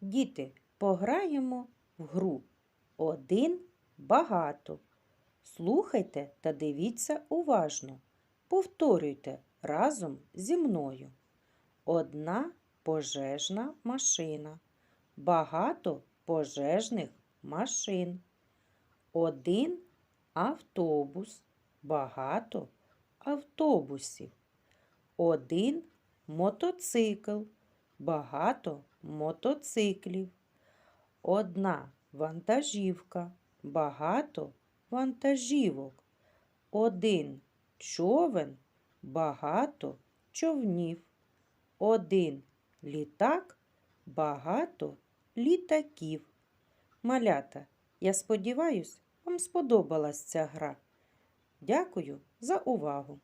Діти, пограємо в гру. Один багато. Слухайте та дивіться уважно. Повторюйте разом зі мною. Одна пожежна машина. Багато пожежних машин. Один автобус. Багато автобусів. Один мотоцикл. Багато мотоциклів. Одна вантажівка. Багато вантажівок. Один човен. Багато човнів. Один літак. Багато літаків. Малята, я сподіваюсь, вам сподобалась ця гра. Дякую за увагу!